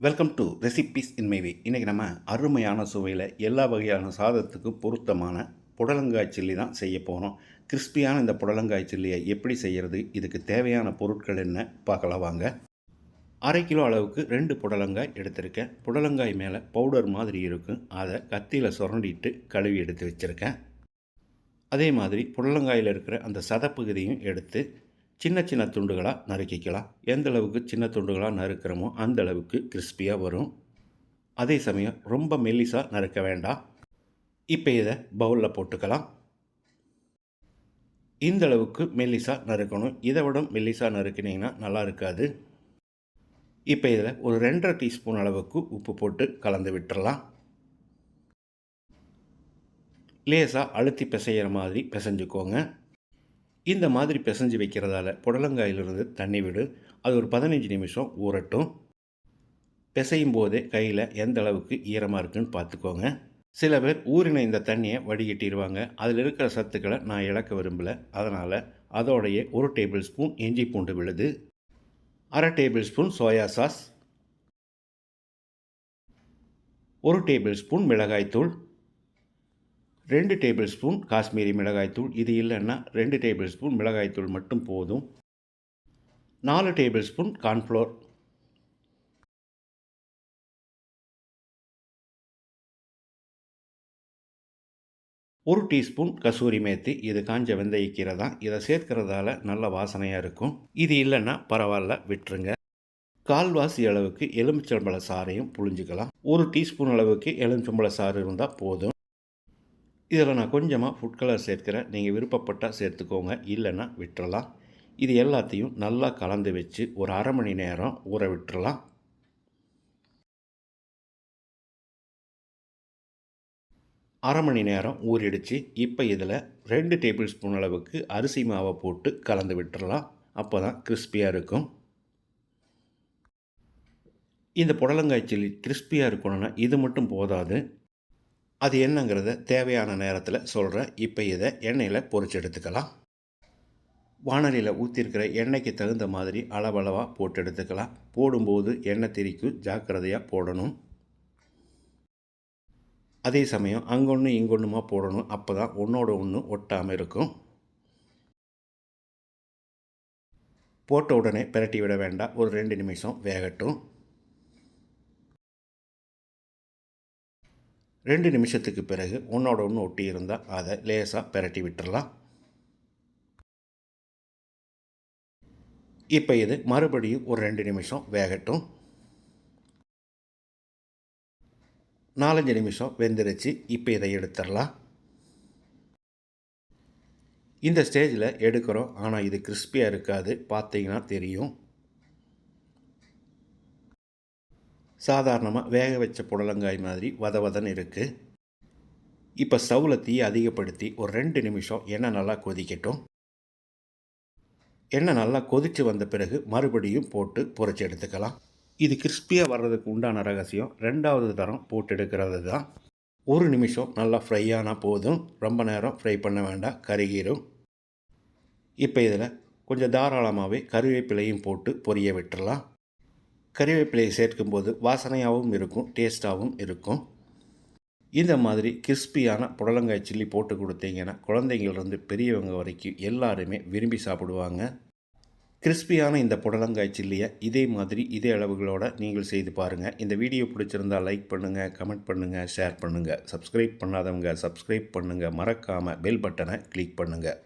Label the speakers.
Speaker 1: Welcome to recipes in my way இன்றைக்கி நம்ம அருமையான சுவையில் எல்லா வகையான சாதத்துக்கும் பொருத்தமான புடலங்காய் சில்லி தான் செய்ய போகிறோம் கிறிஸ்பியான இந்த புடலங்காய் சில்லியை எப்படி செய்கிறது இதுக்கு தேவையான பொருட்கள் என்ன பார்க்கலாம் வாங்க. அரை கிலோ அளவுக்கு ரெண்டு புடலங்காய் எடுத்திருக்கேன். புடலங்காய் மேலே பவுடர் மாதிரி இருக்கும் அதை கத்தியில் சுரண்டிட்டு கழுவி எடுத்து வச்சுருக்கேன். அதே மாதிரி புடலங்காயில் இருக்கிற அந்த சதப்பகுதியும் எடுத்து சின்ன சின்ன துண்டுகளாக நறுக்கிக்கலாம். எந்த அளவுக்கு சின்ன துண்டுகளாக நறுக்கிறோமோ அந்த அளவுக்கு கிறிஸ்பியாக வரும். அதே சமயம் ரொம்ப மெல்லிசாக நறுக்க வேண்டாம். இப்போ இதை பவுலில் போட்டுக்கலாம். இந்த அளவுக்கு மெல்லிசாக நறுக்கணும். இதை விட மெல்லிசாக நறுக்கினீங்கன்னா நல்லா இருக்காது. இப்போ இதில் ஒரு ரெண்டரை டீஸ்பூன் அளவுக்கு உப்பு போட்டு கலந்து விட்டுறலாம். லேசாக அழுத்தி பிசைகிற மாதிரி பிசைஞ்சுக்கோங்க. இந்த மாதிரி பிசைஞ்சு வைக்கிறதால புடலங்காயிலிருந்து தண்ணி விடு. அது ஒரு பதினஞ்சு நிமிஷம் ஊறட்டும். பிசையும் போதே கையில் எந்த அளவுக்கு ஈரமாக இருக்குன்னு பார்த்துக்கோங்க. சில பேர் ஊறின இந்த தண்ணியை வடிகட்டிடுவாங்க அதில் இருக்கிற சத்துக்களை நான் இழக்க விரும்பலை. அதனால் அதோடைய ஒரு டேபிள் ஸ்பூன் இஞ்சி பூண்டு விழுது. அரை டேபிள் ஸ்பூன் சோயா சாஸ். ஒரு டேபிள் ஸ்பூன் மிளகாய்த்தூள். ரெண்டு டேபிள் ஸ்பூன் காஷ்மீரி மிளகாய்த்தூள் இது இல்லைன்னா ரெண்டு டேபிள் ஸ்பூன் மிளகாய்த்தூள் மட்டும் போதும். நாலு டேபிள் ஸ்பூன் கார்ன்ஃப்ளோர். ஒரு டீஸ்பூன் கசூரி மேத்தி. இது காஞ்ச வெந்தயக்கீரை தான். இதை சேர்க்கிறதால நல்ல வாசனையாக இருக்கும். இது இல்லைன்னா பரவாயில்ல விட்டுருங்க. கால்வாசி அளவுக்கு எலுமிச்சம்பழ சாறையும் புழிஞ்சிக்கலாம். ஒரு டீஸ்பூன் அளவுக்கு எலுமிச்சம்பழ சாறு இருந்தால் போதும். இதில் நான் கொஞ்சமாக ஃபுட் கலர் சேர்க்குறேன். நீங்கள் விருப்பப்பட்டால் சேர்த்துக்கோங்க. இல்லைன்னா விட்டுறலாம். இது எல்லாத்தையும் நல்லா கலந்து வச்சு ஒரு அரை மணி நேரம் ஊற விட்டுறலாம். அரை மணி நேரம் ஊறிடுச்சு. இப்போ இதில் ரெண்டு டேபிள் ஸ்பூன் அளவுக்கு அரிசி மாவை போட்டு கலந்து விட்டுறலாம். அப்போ தான் கிறிஸ்பியாக இருக்கும். இந்த புடலங்காய் சில்லி கிறிஸ்பியாக இருக்கணும்னா இது மட்டும் போதாது. அது என்னங்கிறத தேவையான நேரத்தில் சொல்கிறேன் இப்போ இதை எண்ணெயில் பொறிச்சு எடுத்துக்கலாம். வானலியில் ஊற்றிருக்கிற எண்ணெய்க்கு தகுந்த மாதிரி அளவளவாக போட்டு எடுத்துக்கலாம். போடும்போது எண்ணெய் திரிக்கு ஜாக்கிரதையாக போடணும். அதே சமயம் அங்கொன்று இங்கொன்றுமா போடணும். அப்போ தான் ஒன்றோட ஒன்று ஒட்டாமல் இருக்கும். போட்ட உடனே பிரட்டி விட வேண்டாம். ஒரு ரெண்டு நிமிஷம் வேகட்டும். ரெண்டு நிமிஷத்துக்கு பிறகு ஒன்றோட ஒன்று ஒட்டி இருந்தால் அதை லேசாக பிரட்டி விட்டுறலாம். இப்போ இது மறுபடியும் ஒரு ரெண்டு நிமிஷம் வேகட்டும். நாலஞ்சு நிமிஷம் வெந்துருச்சு இப்போ இதை எடுத்துடலாம். இந்த ஸ்டேஜில் எடுக்கிறோம் ஆனால் இது கிறிஸ்பியாக இருக்காது பார்த்தீங்கன்னா தெரியும். சாதாரணமாக வேக வச்ச புடலங்காய் மாதிரி வத வதன்னு இருக்குது இப்போ ஸ்டவ்வில் தீயை அதிகப்படுத்தி ஒரு ரெண்டு நிமிஷம் எண்ணெய் நல்லா கொதிக்கட்டும். எண்ணெய் நல்லா கொதித்து வந்த பிறகு மறுபடியும் போட்டு பொறிச்சு எடுத்துக்கலாம். இது கிறிஸ்பியாக வர்றதுக்கு உண்டான ரகசியம். ரெண்டாவது தரம் போட்டு எடுக்கிறது தான். ஒரு நிமிஷம் நல்லா ஃப்ரை ஆனால் போதும். ரொம்ப நேரம் ஃப்ரை பண்ண வேண்டாம். கருகிரும். இப்போ இதில் கொஞ்சம் தாராளமாகவே கருவேப்பிலையும் போட்டு பொரிய விட்டுறலாம். கறிவேப்பிலையை சேர்க்கும்போது வாசனையாகவும் இருக்கும் டேஸ்ட்டாகவும் இருக்கும். இந்த மாதிரி கிறிஸ்பியான புடலங்காய் சில்லி போட்டு கொடுத்தீங்கன்னா குழந்தைங்கள்லேருந்து பெரியவங்க வரைக்கும் எல்லாருமே விரும்பி சாப்பிடுவாங்க. கிறிஸ்பியான இந்த புடலங்காய் சில்லியை இதே மாதிரி இதே அளவுகளோடு நீங்கள் செய்து பாருங்கள் இந்த வீடியோ பிடிச்சிருந்தால் லைக் பண்ணுங்கள் கமெண்ட் பண்ணுங்கள் ஷேர் பண்ணுங்கள் சப்ஸ்கிரைப் பண்ணாதவங்க சப்ஸ்கிரைப் பண்ணுங்கள் மறக்காமல் பெல் பட்டனை கிளிக் பண்ணுங்கள்